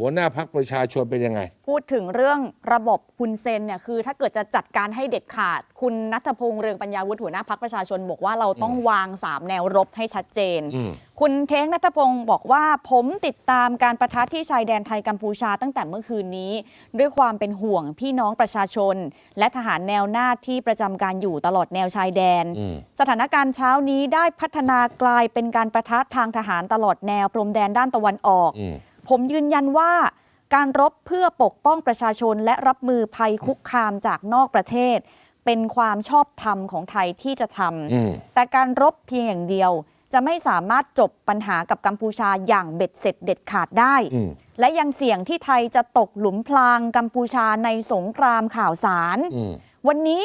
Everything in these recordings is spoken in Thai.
หัวหน้าพักประชาชนเป็นยังไง พูดถึงเรื่องระบบคุณเซนเนี่ยคือถ้าเกิดจะจัดการให้เด็ดขาด คุณนัทพงษ์เรืองปัญญาวุฒิหัวหน้าพักประชาชนบอกว่าเราต้องวาง 3 แนวรบให้ชัดเจน อืม คุณเท้งนัทพงศ์บอกว่าผมติดตามการประทะที่ชายแดนไทยกัมพูชาตั้งแต่เมื่อคืนนี้ ด้วยความเป็นห่วงพี่น้องประชาชน และทหารแนวหน้าที่ประจำการอยู่ตลอดแนวชายแดน อืม สถานการณ์เช้านี้ได้พัฒนากลายเป็นการประทะทางทหารตลอดแนวพรมแดนด้านตะวันออก อืม ผมยืนยันว่าการรบเพื่อปกป้องประชาชนและรับมือภัยคุกคามจากนอกประเทศ เป็นความชอบธรรมของไทยที่จะทอืมำแต่การรบเพียงอย่างเดียว จะไม่สามารถจบปัญหากับกัมพูชาอย่างเบ็ดเสร็จเด็ดขาดได้อืมและยังเสี่ยงที่ไทยจะตกหลุมพรางกัมพูชาในสงครามข่าวสารอืมวันนี้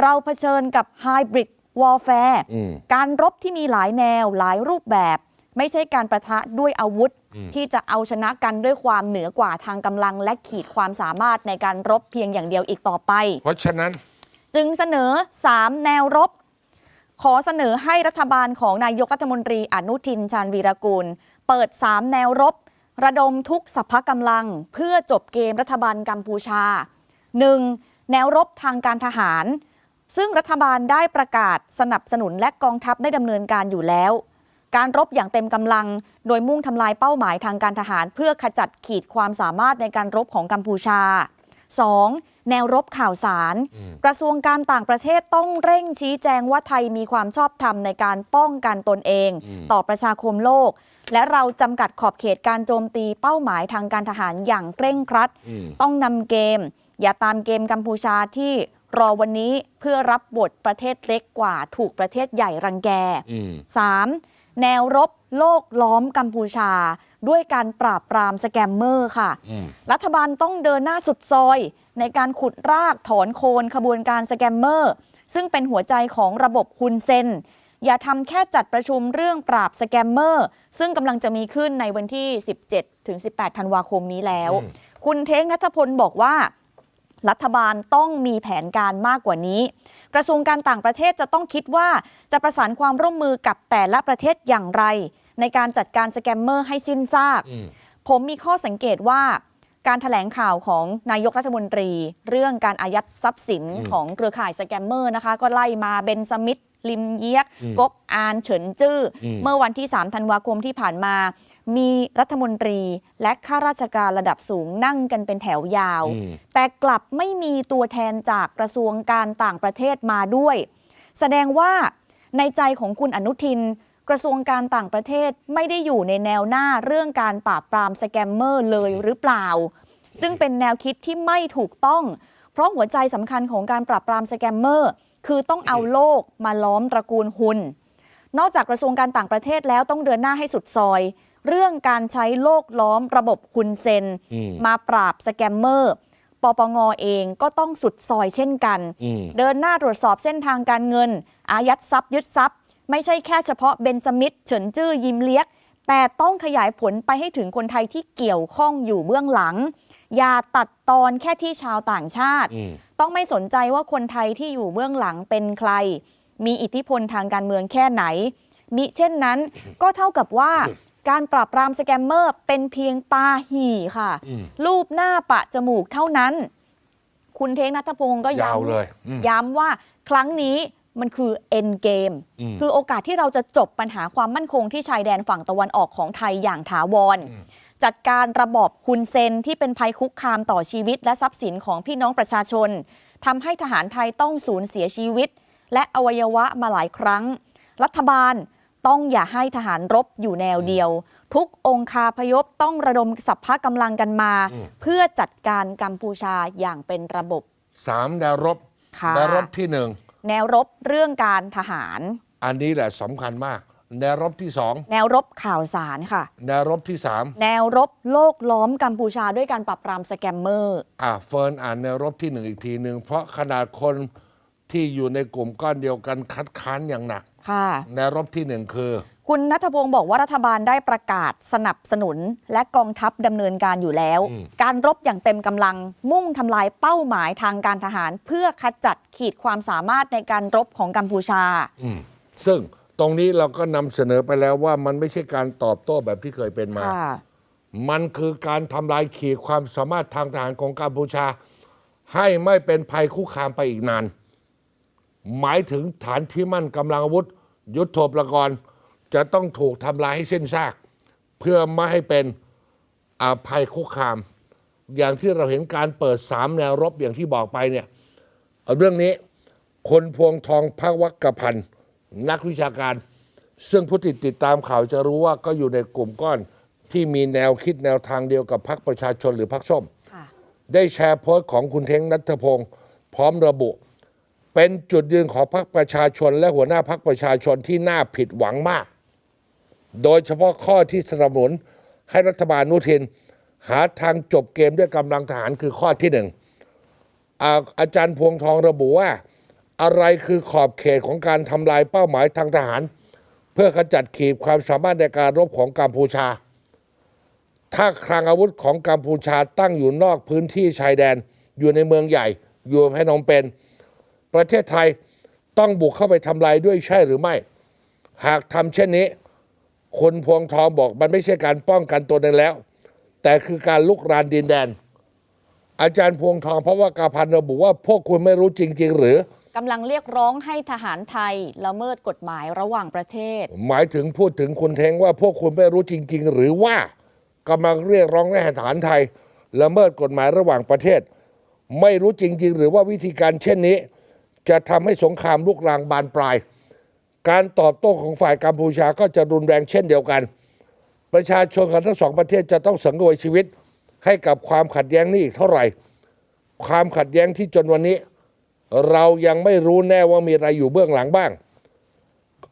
เราเผชิญกับไฮบริดวอลแฟร์อืมการรบที่มีหลายแนวหลายรูปแบบ ไม่ใช่การประทะด้วยอาวุธอืมที่จะเอาชนะกันด้วยความเหนือกว่าทางกำลังและขีดความสามารถในการรบเพียงอย่างเดียวอีกต่อไป เพราะฉะนั้นจึงเสนอ 3 แนวรบ ขอเสนอให้รัฐบาลของนายกรัฐมนตรีอนุทินชาญวีรกูล เปิด 3 แนวรบ ระดมทุกสัพพะกำลัง เพื่อจบเกมรัฐบาลกัมพูชา 1. แนวรบทางการทหาร ซึ่งรัฐบาลได้ประกาศสนับสนุนและกองทัพได้ดำเนินการอยู่แล้ว การรบอย่างเต็มกำลัง โดยมุ่งทำลายเป้าหมายทางการทหาร เพื่อขจัดขีดความสามารถในการรบของกัมพูชา 2. แนวรบข่าวสาร กระทรวงการต่างประเทศต้องเร่งชี้แจงว่าไทยมีความชอบธรรมในการป้องกันตนเองอืมต่อประชาคมโลก และเราจำกัดขอบเขตการโจมตีเป้าหมายทางการทหารอย่างเคร่งครัดอืมต้องนำเกม อย่าตามเกมกัมพูชาที่รอวันนี้เพื่อรับบทประเทศเล็กกว่าถูกประเทศใหญ่รังแกอืม 3. แนวรบโลกล้อมกัมพูชา ด้วยการปราบปรามสแกมเมอร์ค่ะอืมรัฐบาลต้องเดินหน้าสุดซอย ในการขุดรากถอนโคนขบวนการสแกมเมอร์ ซึ่งเป็นหัวใจของระบบคุณเซนอย่าทำแค่จัดประชุมเรื่องปราบสแกมเมอร์ ซึ่งกำลังจะมีขึ้นในวันที่ 17 ถึง 18 ธันวาคมนี้แล้วอืมคุณเท้งนัทพลบอกว่า รัฐบาลต้องมีแผนการมากกว่านี้ กระทรวงการต่างประเทศจะต้องคิดว่าจะประสานความร่วมมือกับแต่ละประเทศอย่างไร ในการจัดการสแกมเมอร์ให้สิ้นซากอืมผมมีข้อสังเกตว่า การถแถลงข่าวของนายกรัฐมนตรี เรื่องการอายัดทรัพย์สินอืมของเครือข่ายสแกมเมอร์นะคะ ก็ไล่มาเบนสมิธลิมเยียกอืมกบอานเฉินจื้ออมเมื่อวันที่ 3 ธันวาคมที่ผ่านมา มีรัฐมนตรีและข้าราชการระดับสูงนั่งกันเป็นแถวยาวอืมแต่กลับไม่มีตัวแทนจากกระทรวงการต่างประเทศมาด้วย แสดงว่าในใจของคุณอนุทิน กระทรวงการต่างประเทศไม่ได้อยู่ในแนวหน้าเรื่องการปราบปรามสแกมเมอร์เลยหรือเปล่า ซึ่งเป็นแนวคิดที่ไม่ถูกต้อง เพราะหัวใจสำคัญของการปราบปรามสแกมเมอร์คือต้องเอาโลกมาล้อมตระกูลหุนนอกจากกระทรวงการต่างประเทศแล้วต้องเดินหน้าให้สุดซอย เรื่องการใช้โลกล้อมระบบคุณเซนอืมมาปราบสแกมเมอร์ปปงเองก็ต้องสุดซอยเช่นกันอืมเดินหน้าตรวจสอบเส้นทางการเงิน อายัดทรัพย์ยึดทรัพย์ ไม่ใช่แค่เฉพาะเบนสมิธเฉินจื้อยิมเลียก แต่ต้องขยายผลไปให้ถึงคนไทยที่เกี่ยวข้องอยู่เบื้องหลัง อย่าตัดตอนแค่ที่ชาวต่างชาติอืมต้องไม่สนใจว่าคนไทยที่อยู่เบื้องหลังเป็นใคร มีอิทธิพลทางการเมืองแค่ไหน มิเช่นนั้นก็เท่ากับว่าการปราบปรามสแกมเมอร์เป็นเพียงปาหี่ค่ะอืมรูปหน้าปะจมูกเท่านั้น คุณเทงนัทพงศ์ก็ยาวย้ำเลยอืมย้ำว่าครั้งนี้ มันคือเอ็นเกมอืมคือโอกาสที่เราจะจบปัญหาความมั่นคงที่ชายแดนฝั่งตะวันออกของไทยอย่างถาวร จัดการระบอบคุณเซนที่เป็นภัยคุกคามต่อชีวิต และทรัพย์สินของพี่น้องประชาชนทำให้ทหารไทยต้องสูญเสียชีวิต และอวัยวะมาหลายครั้ง รัฐบาลต้องอย่าให้ทหารรบอยู่แนวเดียว ทุกองคาพยพต้องระดมสัพพะกำลังกันมาอืมเพื่อจัดการกัมพูชาอย่างเป็นระบบสามแนวรบค่ะแนวรบที่หนึ่ง แนวรบเรื่องการทหาร อันนี้แหละสำคัญมาก แนวรบที่สองแนวรบข่าวสารค่ะ แนวรบที่สามแนวรบโลกล้อมกัมพูชาด้วยการปราบปรามสแกมเมอร์อะเฟิร์นอ่านแนวรบที่หนึ่งอีกทีหนึ่งเพราะขนาดคนที่อยู่ในกลุ่มก้อนเดียวกันคัดค้านอย่างหนัก ค่ะ แนวรบที่หนึ่งคือ คุณนัทพงศ์บอกว่ารัฐบาลได้ประกาศสนับสนุน และกองทัพดำเนินการอยู่แล้ว อืม การรบอย่างเต็มกำลังมุ่งทำลายเป้าหมายทางการทหาร เพื่อขจัดขีดความสามารถในการรบของกัมพูชา อืมซึ่งตรงนี้เราก็นำเสนอไปแล้วว่ามันไม่ใช่การตอบโต้แบบที่เคยเป็นมา ค่ะ มันคือการทำลายขีดความสามารถทางทหารของกัมพูชา ให้ไม่เป็นภัยคุกคามไปอีกนาน หมายถึงฐานที่มั่นกำลังอาวุธ ยุทโธปกรณ์ จะต้องถูกทำลายให้สิ้นซาก เพื่อไม่ให้เป็นอาภัยคุกคาม อย่างที่เราเห็นการเปิดสามแนวรบอย่างที่บอกไปเนี่ยเอาเรื่องนี้คนพวงทองพักวักกพันธ์นักวิชาการ ซึ่งผู้ติดติดตามข่าวจะรู้ว่าก็อยู่ในกลุ่มก้อนที่มีแนวคิดแนวทางเดียวกับพรรคประชาชนหรือพรรคส้มค่ะได้แชร์โพสต์ของคุณเท้งนัทพงศ์พร้อมระบุ เป็นจุดยืนของพรรคประชาชนและหัวหน้าพรรคประชาชนที่น่าผิดหวังมาก โดยเฉพาะข้อที่สนับสนุนให้รัฐบาลนุทิน หาทางจบเกมด้วยกำลังทหารคือข้อที่หนึ่งอาอาจารย์พวงทองระบุว่า อะไรคือขอบเขตของการทำลายเป้าหมายทางทหาร เพื่อขจัดขีดความสามารถในการรบของกัมพูชา ถ้าคลังอาวุธของกัมพูชาตั้งอยู่นอกพื้นที่ชายแดน อยู่ในเมืองใหญ่ อยู่ให้นมเป็น ประเทศไทยต้องบุกเข้าไปทำลายด้วยใช่หรือไม่ หากทำเช่นนี้ คนพวงทองบอกมันไม่ใช่การป้องกันตัวเองแล้ว แต่คือการลุกรานดินแดน อาจารย์พวงทองเพราะว่ากาพันธ์ระบุว่าพวกคุณไม่รู้จริง ๆ หรือกำลังเรียกร้องให้ทหารไทยละเมิดกฎหมายระหว่างประเทศ หมายถึงพูดถึงคุณเทงว่าพวกคุณไม่รู้จริง ๆ หรือว่ากำลังเรียกร้องให้ทหารไทยละเมิดกฎหมายระหว่างประเทศ ไม่รู้จริง ๆ หรือว่าวิธีการเช่นนี้ จะทำให้สงครามลุกลามบานปลาย การตอบโต้ของฝ่ายกัมพูชาก็จะรุนแรงเช่นเดียวกัน ประชาชนของทั้งสองประเทศจะต้องสังเวยชีวิตให้กับความขัดแย้งนี้อีกเท่าไหร่ ความขัดแย้งที่จนวันนี้ เรายังไม่รู้แน่ว่ามีอะไรอยู่เบื้องหลังบ้าง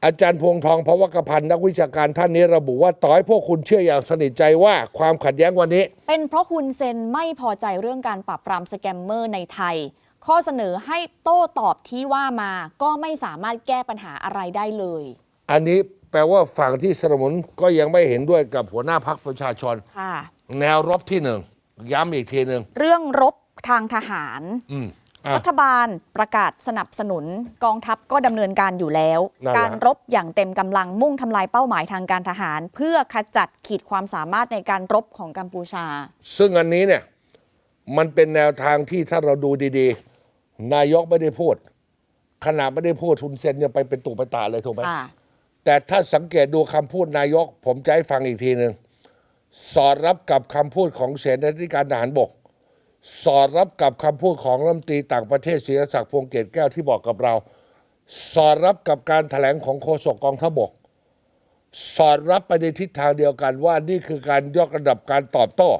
อาจารย์พวงทองพวกพันธ์นักวิชาการท่านนี้ระบุว่าต่อให้พวกคุณเชื่ออย่างสนิทใจว่าความขัดแย้งวันนี้ เป็นเพราะฮุนเซนไม่พอใจเรื่องการปราบปรามสแกมเมอร์ในไทย ข้อเสนอให้โต้ตอบที่ว่ามาก็ไม่สามารถแก้ปัญหาอะไรได้เลย อันนี้แปลว่าฝั่งที่สนับสนุนก็ยังไม่เห็นด้วยกับหัวหน้าพักประชาชน ค่ะ แนวรบที่หนึ่งย้ำอีกทีหนึ่งเรื่องรบทางทหาร อืมอะ รัฐบาลประกาศสนับสนุนกองทัพก็ดำเนินการอยู่แล้ว นั่นแหละ การรบอย่างเต็มกำลังมุ่งทำลายเป้าหมายทางการทหาร เพื่อขจัดขีดความสามารถในการรบของกัมพูชา ซึ่งอันนี้เนี่ย มันเป็นแนวทางที่ถ้าเราดูดีๆ นายกไม่ได้พูด ขนาดไม่ได้พูดทุนเซนยังไปเป็นตุไปตาเลยถูกไหมค่ะ แต่ถ้าสังเกตดูคำพูดนายก ผมจะให้ฟังอีกทีหนึ่งสอดรับกับคำพูดของเสนาธิการทหารบก สอดรับกับคำพูดของรัฐมนตรีต่างประเทศศิรศักดิ์พวงศ์เกตแก้วที่บอกกับเรา สอดรับกับการถแถลงของโฆษกกองทัพบก สอดรับไปในทิศทางเดียวกันว่านี่คือการยกระดับการตอบโต้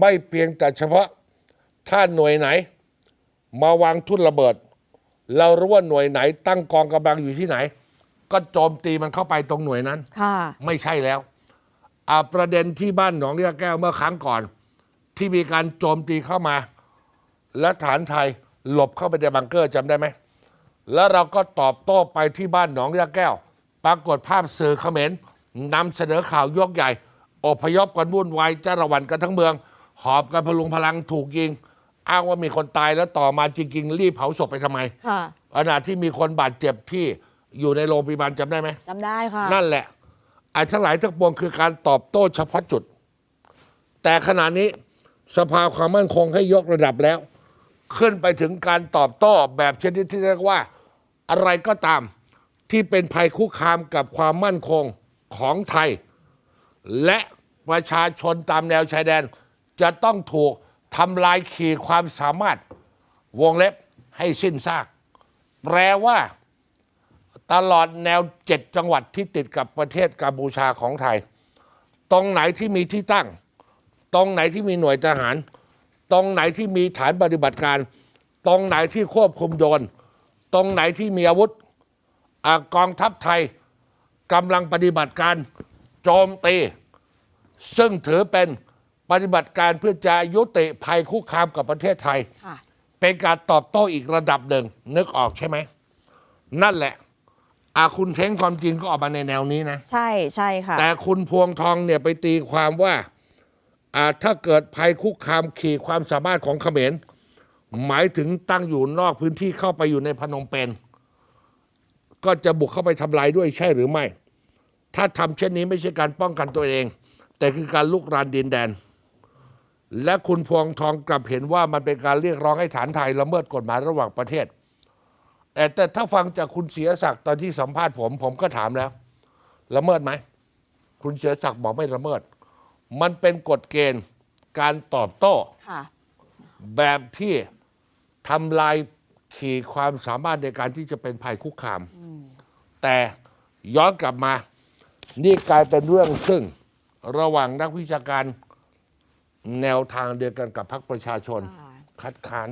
ไม่เพียงแต่เฉพาะถ้าหน่วยไหน มาวางทุ่นระเบิด เรารู้ว่าหน่วยไหน ตั้งกองกำลังอยู่ที่ไหน ก็โจมตีมันเข้าไปตรงหน่วยนั้น ค่ะ ไม่ใช่แล้วอ่าประเด็นที่บ้านหนองเรียแก้วเมื่อครั้งก่อน ที่มีการโจมตีเข้ามา และฐานไทยหลบเข้าไปในบังเกอร์จำได้ไหม แล้วเราก็ตอบโต้ไปที่บ้านหนองเรียแก้ว ปรากฏภาพสื่อเขมรนำเสนอข่าวยกใหญ่ อพยพกันวุ่นวายจ้าระวันกันทั้งเมือง หอบกันพลุงพลังถูกยิง อ้างว่ามีคนตายแล้วต่อมาจริงๆ รีบเผาศพไปทำไมค่ะขณะที่มีคนบาดเจ็บที่อยู่ในโรงพยาบาลจำได้ไหม จำได้ค่ะ นั่นแหละไอ้ทั้งหลายทั้งปวงคือการตอบโต้เฉพาะจุด แต่ขณะนี้สภาความมั่นคงให้ยกระดับแล้ว ขึ้นไปถึงการตอบโต้แบบชนิดที่เรียกว่าอะไรก็ตาม ที่เป็นภัยคุกคามกับความมั่นคงของไทย และประชาชนตามแนวชายแดน จะต้องถูก ทำลายขีดความสามารถวงเล็บให้สิ้นซาก แปลว่า ตลอดแนวเจ็ดจังหวัดที่ติดกับประเทศกัมพูชาของไทย ตรงไหนที่มีที่ตั้ง ตรงไหนที่มีหน่วยทหาร ตรงไหนที่มีฐานปฏิบัติการ ตรงไหนที่ควบคุมโดน ตรงไหนที่มีอาวุธอกองทัพไทยกำลังปฏิบัติการโจมตี ซึ่งถือเป็น ปฏิบัติการเพื่อจะยุติภัยคุกคามกับประเทศไทย ค่ะ เป็นการตอบโต้อีกระดับหนึ่ง นึกออกใช่ไหม นั่นแหละอาคุณเท้งความจริงก็ออกมาในแนวนี้นะ ใช่ใช่ค่ะ แต่คุณพวงทองเนี่ยไปตีความว่าอ่าถ้าเกิดภัยคุกคามขีดความสามารถของเขมร หมายถึงตั้งอยู่นอกพื้นที่เข้าไปอยู่ในพนมเปญก็จะบุกเข้าไปทำลายด้วยใช่หรือไม่ ถ้าทำเช่นนี้ไม่ใช่การป้องกันตัวเอง แต่คือการลุกรานดินแดน และคุณพวงทองกลับเห็นว่ามันเป็นการเรียกร้องให้ฐานไทยละเมิดกฎหมายระหว่างประเทศ แต่แต่ถ้าฟังจากคุณเสียศักดิ์ตอนที่สัมภาษณ์ผม ผมก็ถามแล้ว ละเมิดไหม คุณเสียศักดิ์บอกไม่ละเมิด มันเป็นกฎเกณฑ์การตอบโต้ค่ะแบบที่ทำลายขีดความสามารถในการที่จะเป็นภัยคุกคาม แต่ย้อนกลับมา นี่กลายเป็นเรื่องซึ่งระหว่างนักวิชาการ แนวทางเดียวกันกับพรรคประชาชนค่ะคัดค้าน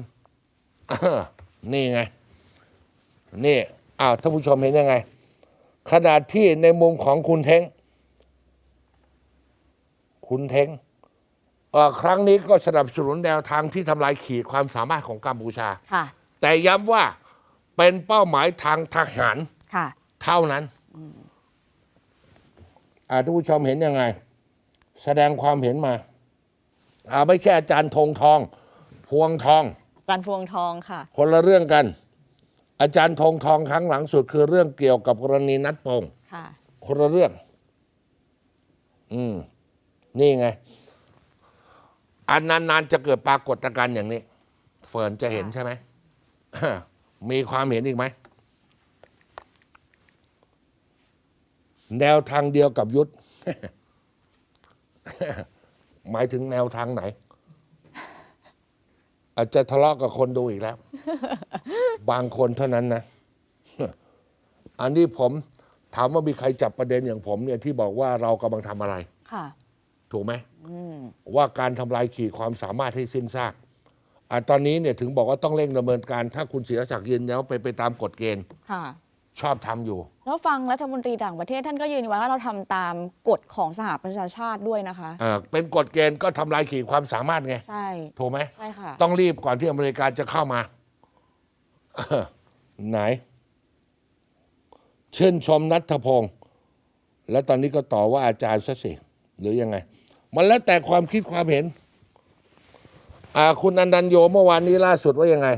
นี่ไง นี่อ้าวท่านผู้ชมเห็นยังไง ขนาดที่ในมุมของคุณเท้ง คุณเท้งเอ่อครั้งนี้ก็สนับสนุนแนวทางที่ทำลายขีดความสามารถของกัมพูชาค่ะแต่ย้ำว่าเป็นเป้าหมายทางทหารค่ะเท่านั้นอ่าท่านผู้ชมเห็นยังไง แสดงความเห็นมา อ่าไม่ใช่อาจารย์ธงทอง พวงทอง อาจารย์พวงทองค่ะ คนละเรื่องกัน อาจารย์ธงทองครั้งหลังสุดคือเรื่องเกี่ยวกับกรณีนัดโปงค่ะ คนละเรื่อง อืม นี่ไง อันนานๆจะเกิดปรากฏการณ์อย่างนี้ เฟิร์นจะเห็นใช่ไหม มีความเห็นอีกไหม แนวทางเดียวกับยุทธ หมายถึงแนวทางไหน อาจจะทะเลาะกับคนดูอีกแล้ว บางคนเท่านั้นนะ อันนี้ผมถามว่ามีใครจับประเด็นอย่างผมเนี่ยที่บอกว่าเรากำลังทำอะไร ค่ะ ถูกไหมว่าการทำลายขีดความสามารถให้สิ้นซากอะตอนนี้เนี่ยถึงบอกว่าต้องเร่งดำเนินการ ถ้าคุณเสียศักดิ์ยืนยันว่าไปนไปตามกฎเกณฑ์ ค่ะ ชอบทำอยู่ แล้วฟังรัฐมนตรีต่างประเทศท่านก็ยืนยันว่าเราทำตามกฎของสหประชาชาติด้วยนะคะเอ่อเป็นกฎเกณฑ์ก็ทำลายขีดความสามารถไง ใช่ ถูกไหมใช่ค่ะ ต้องรีบก่อนที่อเมริกาจะเข้ามา ไหน เช่นชมนัทพงศ์แล้วตอนนี้ก็ต่อว่าอาจารย์ซะสิหรือยังไง มันแล้วแต่ความคิดความเห็นอ่าคุณอนันโยเมื่อวานนี้ล่าสุดว่ายังไง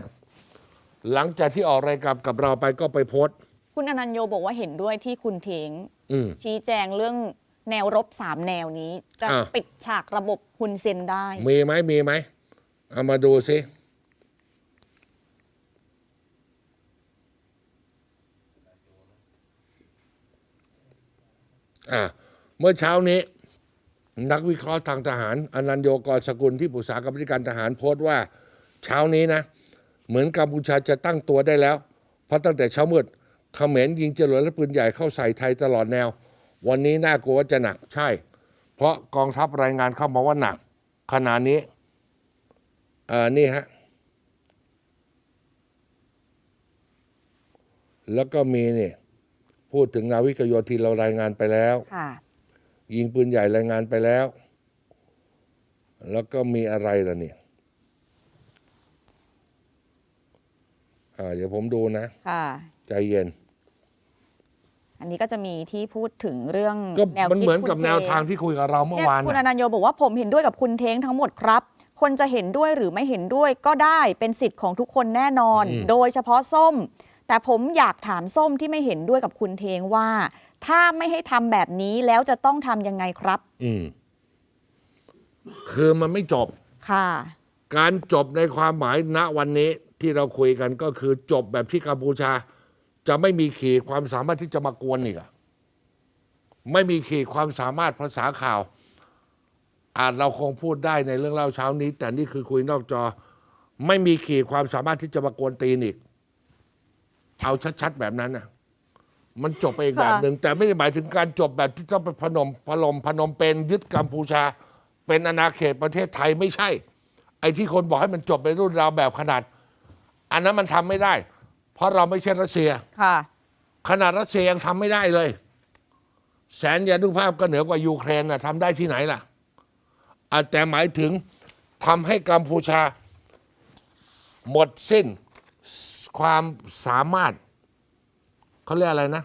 หลังจากที่ออกรายการกับเราไปก็ไปโพสต์ คุณอนันโยบอกว่าเห็นด้วยที่คุณเทงอืม ชี้แจงเรื่องแนวรบสามแนวนี้ จะอะ ปิดฉากระบบฮุนเซนได้ มีไหมมีไหมเอามาดูสิอ่าเมื่อเช้านี้ นักวิเคราะห์ทางทหารอนันโยกรสกุลที่ปรึกษากรรมธิการทหารโพสต์ว่า เช้านี้นะ เหมือนกัมพูชาจะตั้งตัวได้แล้ว เพราะตั้งแต่เช้ามืด เขมรยิงจรวดและปืนใหญ่เข้าใส่ไทยตลอดแนว วันนี้น่ากลัวว่าจะหนักใช่ เพราะกองทัพรายงานเข้ามาว่าหนัก ขณะนี้เอ่อนี่ฮะแล้วก็มีนี่พูดถึงนาวิกโยธินเรารายงานไปแล้ว ค่ะ ยิงปืนใหญ่รายงานไปแล้ว แล้วก็มีอะไรล่ะเนี่ย อ่าเดี๋ยวผมดูนะ ค่ะ ใจเย็น อันนี้ก็จะมีที่พูดถึงเรื่องก็แนวมันคิดเหมือนกับคุณแนวเทางที่คุยกับเราเมื่อเนี่ยวานคุณอน่ะนันโยบอกว่าผมเห็นด้วยกับคุณเท้งทั้งหมดครับ คนจะเห็นด้วยหรือไม่เห็นด้วยก็ได้เป็นสิทธิ์ของทุกคนแน่นอนอืมโดยเฉพาะส้ม แต่ผมอยากถามส้มที่ไม่เห็นด้วยกับคุณเทงว่า ถ้าไม่ให้ทำแบบนี้แล้วจะต้องทำยังไงครับ อืม คือมันไม่จบ ค่ะ การจบในความหมายณวันนี้ ที่เราคุยกันก็คือจบแบบที่กัมพูชา จะไม่มีขีดความสามารถที่จะมากวนอีกอไม่มีขีดความสามารถภาษาข่าว อาจเราคงพูดได้ในเรื่องเล่าเช้านี้ แต่นี่คือคุยนอกจอ ไม่มีขีดความสามารถที่จะมากวนตีนอีก เอาชัดๆแบบนั้นน่ะมันจบไปอีกแบบหนึ่งแต่ไม่ได้หมายถึงการจบแบบที่ต้องไปพนมพนมพนมเป็นยึดกัมพูชา เป็นอาณาเขตประเทศไทยไม่ใช่ ไอ้ที่คนบอกให้มันจบในรุ่นราวแบบขนาด อันนั้นมันทำไม่ได้ เพราะเราไม่ใช่รัสเซียค่ะขนาดรัสเซียยังทำไม่ได้เลย แสนยานุภาพก็เหนือกว่ายูเครนนะทำได้ที่ไหนล่ะอะแต่หมายถึงทำให้กัมพูชา หมดสิ้นความสามารถเขาเรียกอะไรนะ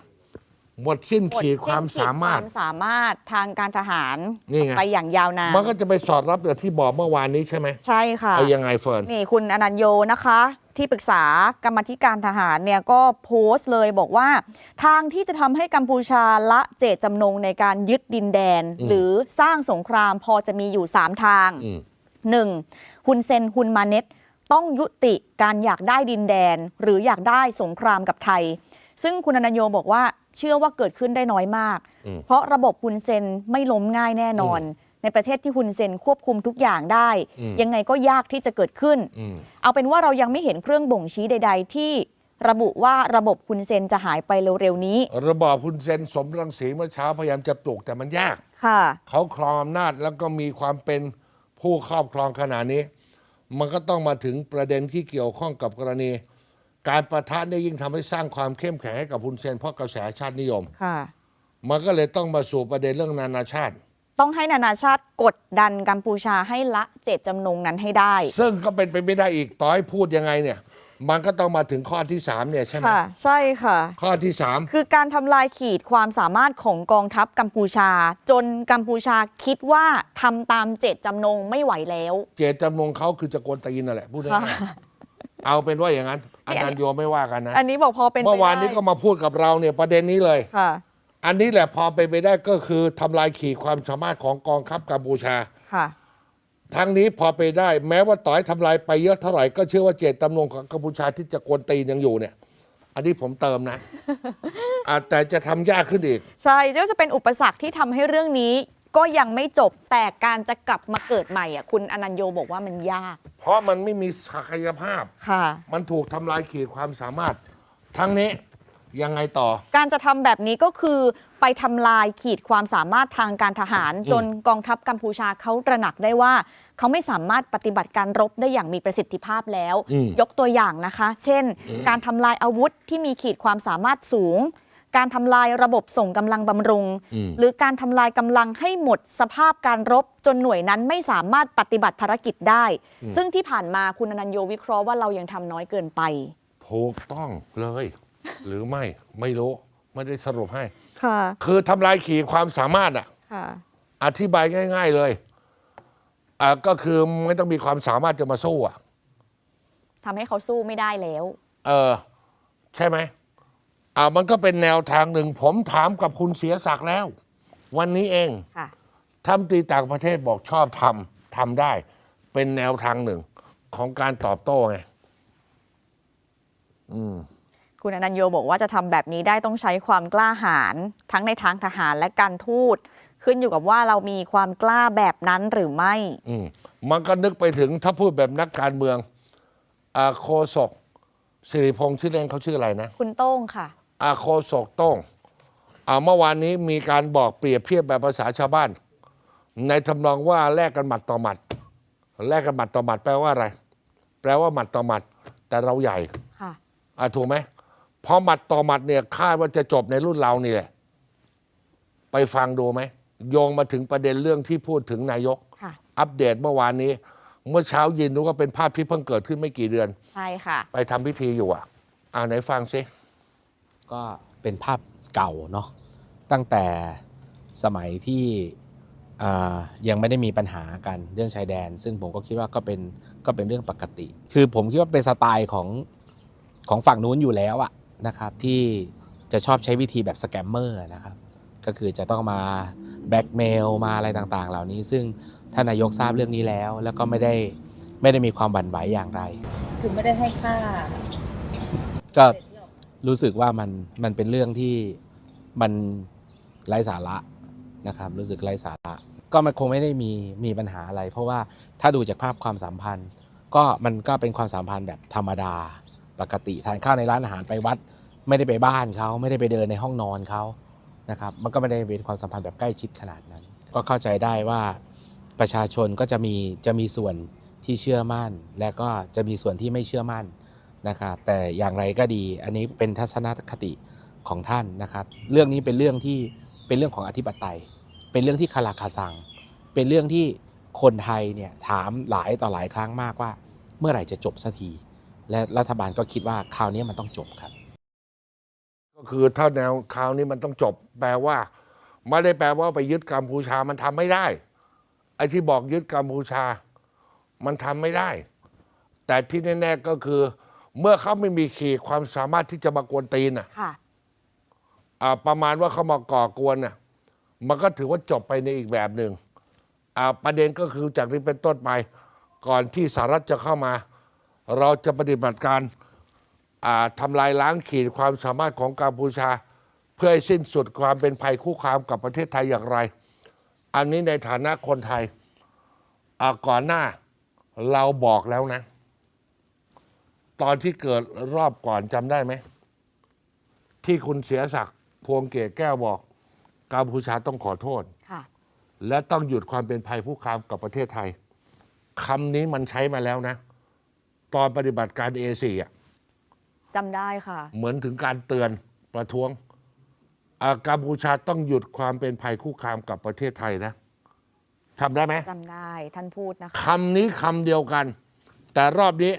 หมดสิ้นหมดขีดความสิ้นสามารถ ความสามารถทางการทหารนี่ไง ไปอย่างยาวนานมันก็จะไปสอดรับกับที่บอกเมื่อวานนี้ใช่ไหมใช่ค่ะ เอายังไงเฟิร์น นี่คุณอนันโยนะคะ ที่ปรึกษากรรมาธิการทหารเนี่ยก็โพสต์เลยบอกว่า ทางที่จะทำให้กัมพูชาละเจตจำนงในการยึดดินแดนหรือสร้างสงครามพอจะมีอยู่ 3 ทาง อืม 1. ฮุนเซนฮุนมาเน็ตต้องยุติการอยากได้ดินแดน หรืออยากได้สงครามกับไทย ซึ่งคุณอนันโยบอกว่า เชื่อว่าเกิดขึ้นได้น้อยมาก อืม เพราะระบบฮุนเซนไม่ล้มง่ายแน่นอน ในประเทศที่ฮุนเซนควบคุมทุกอย่างได้ยังไงก็ยากที่จะเกิดขึ้น อืม เอาเป็นว่าเรายังไม่เห็นเครื่องบ่งชี้ใด ๆ ที่ระบุว่าระบบฮุนเซนจะหายไปเร็วๆนี้ระบอบคุณเซนสมรังสีเมื่อเช้าพยายามจะปลุกแต่มันยาก ค่ะ เขาครองอำนาจแล้วก็มีความเป็นผู้ครอบครองขนาดนี้ มันก็ต้องมาถึงประเด็นที่เกี่ยวข้องกับกรณี การประทะเนี่ยยิ่งทำให้สร้างความเข้มแข็งให้กับฮุนเซนเพราะกระแสชาตินิยม ค่ะ มันก็เลยต้องมาสู่ประเด็นเรื่องนานาชาติ ต้องให้นานาชาติกดดันกัมพูชาให้ละเจตจำนงนั้นให้ได้ ซึ่งก็เป็นไปไม่ได้อีกต่อให้พูดยังไงเนี่ย มันก็ต้องมาถึงข้อที่สามเนี่ยใช่ไหมค่ะ ใช่ค่ะ ข้อที่สามคือการทำลายขีดความสามารถของกองทัพกัมพูชา จนกัมพูชาคิดว่าทำตามเจตจำนงไม่ไหวแล้ว เจตจำนงเขาคือจะกวนตีนนั่นแหละพูดง่ายๆเอาเป็นว่าอย่างนั้น อันนันโยไม่ว่ากันนะ อันนี้บอกพอเป็นไปเมื่อวานนี้ได้ก็มาพูดกับเราเนี่ยประเด็นนี้เลยค่ะ อันนี้แหละพอไปนไปได้ก็คือทำลายขีดความสามารถของกองทัพกัมพูชา ค่ะ ทั้งนี้พอไปได้ แม้ว่าต่อยทำลายไปเยอะเท่าไหร่ก็เชื่อว่าเจตจำนงของกัมพูชาที่จะกวนตีนยังอยู่เนี่ย อันนี้ผมเติมนะ อะแต่จะทำยากขึ้นอีก ใช่ก็จะเป็นอุปสรรคที่ทำให้เรื่องนี้ ก็ยังไม่จบแต่การจะกลับมาเกิดใหม่อะคุณอนันโยบอกว่ามันยาก เพราะมันไม่มีศักยภาพ ค่ะ มันถูกทำลายขีดความสามารถ ทั้งนี้ยังไงต่อ การจะทำแบบนี้ก็คือไปทำลายขีดความสามารถทางการทหาร จนกองทัพกัมพูชาเขาตระหนักได้ว่า เขาไม่สามารถปฏิบัติการรบได้อย่างมีประสิทธิภาพแล้ว อืม ยกตัวอย่างนะคะ เช่น การทำลายอาวุธที่มีขีดความสามารถสูง การทำลายระบบส่งกำลังบำรุง หรือการทำลายกำลังให้หมดสภาพการรบจนหน่วยนั้นไม่สามารถปฏิบัติภารกิจได้ ซึ่งที่ผ่านมาคุณอนันโยวิเคราะห์ว่าเรายังทำน้อยเกินไป ถูกต้องเลย หรือไม่ไม่รู้ไม่ได้สรุปให้ ค่ะ คือทำลายขีดความสามารถอะค่ะ อธิบายง่าย ๆเลยอ่าก็คือไม่ต้องมีความสามารถจะมาสู้อะทำให้เขาสู้ไม่ได้แล้ว เออ ใช่ไหม อ่ามันก็เป็นแนวทางหนึ่ง ผมถามกับคุณเสียศักดิ์แล้ว วันนี้เองค่ะ ทำตีต่างประเทศบอกชอบทำทำได้ เป็นแนวทางหนึ่ง ของการตอบโต้ไงคุณอนันโยบอกว่าจะทำแบบนี้ได้ต้องใช้ความกล้าหาญทั้งในทางทหารและการทูต ขึ้นอยู่กับว่าเรามีความกล้าแบบนั้นหรือไม่ อืมมันก็นึกไปถึงถ้าพูดแบบนักการเมืองอาโคศกสิริพงษ์ชื่อเล่นเขาชื่ออะไรนะ คุณโต้งค่ะ อาโคศกโต้งอ่าเมื่อวานนี้มีการบอกเปรียบเทียบแบบภาษาชาวบ้าน ในทำนองว่าแลกกันหมัดต่อหมัดแลกกันหมัดต่อหมัดแปลว่าอะไร แปลว่าหมัดต่อหมัด แต่เราใหญ่ค่ะอะถูกไหมพอหมัดต่อหมัดเนี่ยคาดว่าจะจบในรุ่นเรานี่แหละไปฟังดูไหมโยงมาถึงประเด็นเรื่องที่พูดถึงนายก ค่ะ อัปเดตเมื่อวานนี้ เมื่อเช้ายินรู้ว่าเป็นภาพที่เพิ่งเกิดขึ้นไม่กี่เดือน ใช่ค่ะ ไปทำพิธีอยู่อะอ่าไหนฟังซิ ก็เป็นภาพเก่าเนาะตั้งแต่สมัยที่อ่ายังไม่ได้มีปัญหากันเรื่องชายแดน ซึ่งผมก็คิดว่าก็เป็นก็เป็นเรื่องปกติ คือผมคิดว่าเป็นสไตล์ของของฝั่งนู้นอยู่แล้วอะนะครับที่จะชอบใช้วิธีแบบสแกมเมอร์นะครับก็คือจะต้องมาแบล็กเมลมาอะไรต่างๆ เหล่านี้ ซึ่งท่านนายกทราบเรื่องนี้แล้ว แล้วก็ไม่ได้ไม่ได้มีความบั่นไหวอย่างไร คือไม่ได้ให้ค่า ก็ รู้สึกว่ามันมันเป็นเรื่องที่มันไร้สาระนะครับ รู้สึกไร้สาระ ก็มันคงไม่ได้มีมีปัญหาอะไร เพราะว่าถ้าดูจากภาพความสัมพันธ์ ก็มันก็เป็นความสัมพันธ์แบบธรรมดาปกติทานข้าวในร้านอาหารไปวัด ไม่ได้ไปบ้านเขาไม่ได้ไปเดินในห้องนอนเขานะครับ มันก็ไม่ได้เป็นความสัมพันธ์แบบใกล้ชิดขนาดนั้น ก็เข้าใจได้ว่าประชาชนก็จะมีจะมีส่วนที่เชื่อมั่น และก็จะมีส่วนที่ไม่เชื่อมั่น นะครับแต่อย่างไรก็ดี อันนี้เป็นทัศนคติของท่านนะครับ เรื่องนี้เป็นเรื่องที่เป็นเรื่องของอธิปไตย เป็นเรื่องที่คาราคาซัง เป็นเรื่องที่คนไทยเนี่ยถามหลายต่อหลายครั้งมากว่า เมื่อไหร่จะจบสักที และรัฐบาลก็คิดว่าคราวนี้มันต้องจบครับ ก็คือถ้าแนวคราวนี้มันต้องจบ แปลว่าไม่ได้แปลว่าไปยึดกัมพูชามันทำไม่ได้ไอ้ที่บอกยึดกัมพูชา มันทำไม่ได้ แต่ที่แน่ๆก็คือ เมื่อเขาไม่มีขีดความสามารถที่จะมากวนตีนอะค่ะ อ่าประมาณว่าเขามาก่อกวนน่ะมันก็ถือว่าจบไปในอีกแบบหนึ่งอ่าประเด็นก็คือจากนี้เป็นต้นไป ก่อนที่สหรัฐจะเข้ามา เราจะปฏิบัติการอ่าทำลายล้างขีดความสามารถของกัมพูชา เพื่อให้สิ้นสุดความเป็นภัยคุกคามกับประเทศไทยอย่างไร อันนี้ในฐานะคนไทยอ่าก่อนหน้าเราบอกแล้วนะ ตอนที่เกิดรอบก่อนจำได้ไหม ที่คุณเสียศักดิ์พวงเกตแก้วบอกกัมพูชาต้องขอโทษ ค่ะ และต้องหยุดความเป็นภัยคุกคามกับประเทศไทยคำนี้มันใช้มาแล้วนะ ตอนปฏิบัติการเอเชียจำได้ค่ะ เหมือนถึงการเตือนประท้วงอ่ากัมพูชาต้องหยุดความเป็นภัยคุกคามกับประเทศไทยนะทำได้ไหมจำได้ท่านพูดนะคะ คำนี้คำเดียวกัน แต่รอบนี้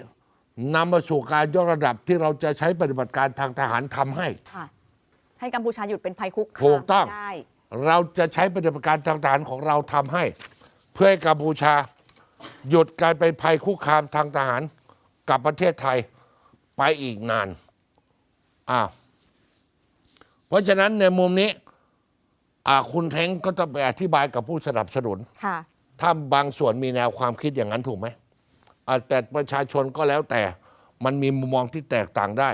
นำมาสู่การยกระดับที่เราจะใช้ปฏิบัติการทางทหารทำให้ ค่ะ ให้กัมพูชาหยุดเป็นภัยคุกคามถูกต้อง ได้ เราจะใช้ปฏิบัติการทางทหารของเราทำให้ เพื่อให้กัมพูชา หยุดการเป็นภัยคุกคามทางทหารกับประเทศไทยไปอีกนานอ้าวเพราะฉะนั้นในมุมนี้อ่าคุณเท้งก็ต้องไปอธิบายกับผู้สนับสนุน ค่ะ ถ้าบางส่วนมีแนวความคิดอย่างนั้นถูกไหมอ่า แต่ประชาชนก็แล้วแต่มันมีมุมมองที่แตกต่างได้